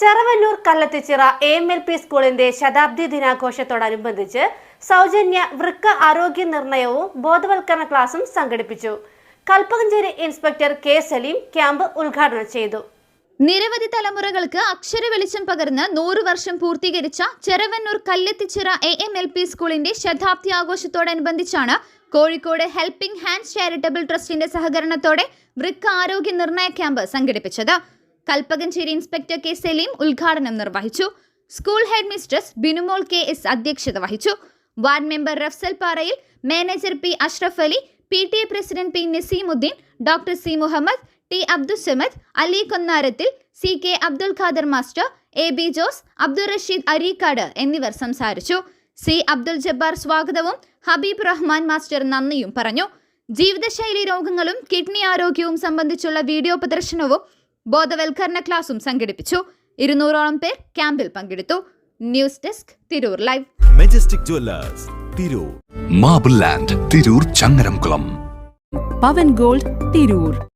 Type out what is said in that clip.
Cheravannur Kallathichira A L P സ്കൂളിന്റെ ശതാബ്ദി ദിനാഘോഷത്തോടനുബന്ധിച്ച് സൗജന്യ വൃക്ക ആരോഗ്യ നിർണയവും ബോധവൽക്കരണ ക്ലാസും സംഘടിപ്പിച്ചു. Kalpakanchery inspector K Saleem camp ഉദ്ഘാടനം ചെയ്തു. നിരവധി തലമുറകൾക്ക് അക്ഷര വെളിച്ചം പകർന്ന് നൂറ് വർഷം പൂർത്തീകരിച്ച Cheravannur Kallethichira A M L P സ്കൂളിന്റെ ശതാബ്ദി ആഘോഷത്തോടനുബന്ധിച്ചാണ് കോഴിക്കോട് ഹെൽപ്പിംഗ് ഹാൻഡ്സ് ചാരിറ്റബിൾ ട്രസ്റ്റിന്റെ സഹകരണത്തോടെ വൃക്ക ആരോഗ്യ നിർണയ ക്യാമ്പ് സംഘടിപ്പിച്ചത്. കൽപ്പകഞ്ചേരി ഇൻസ്പെക്ടർ കെ സലീം ഉദ്ഘാടനം നിർവഹിച്ചു. School head mistress Binumol K S അധ്യക്ഷത വഹിച്ചു. Ward member Rafsal Parayil manager P Ashraf Ali P T A president P Naseemuddin doctor C Muhammad T Abdussamad Ali Konnarathil C K Abdul Khader master A B Jose Abdul Rasheed Areekkad എന്നിവർ സംസാരിച്ചു. C Abdul Jabbar സ്വാഗതവും Habib Rahman master നന്ദിയും പറഞ്ഞു. ജീവിതശൈലി രോഗങ്ങളും kidney ആരോഗ്യവും സംബന്ധിച്ചുള്ള video പ്രദർശനവും ബോധവൽക്കരണ ക്ലാസും സംഘടിപ്പിച്ചു. ഇരുന്നൂറോളം പേർ ക്യാമ്പിൽ പങ്കെടുത്തു. News desk Tirur live. Majestic jewellers Tirur. Marble land Tirur Changaramkulam. Pavan gold Tirur.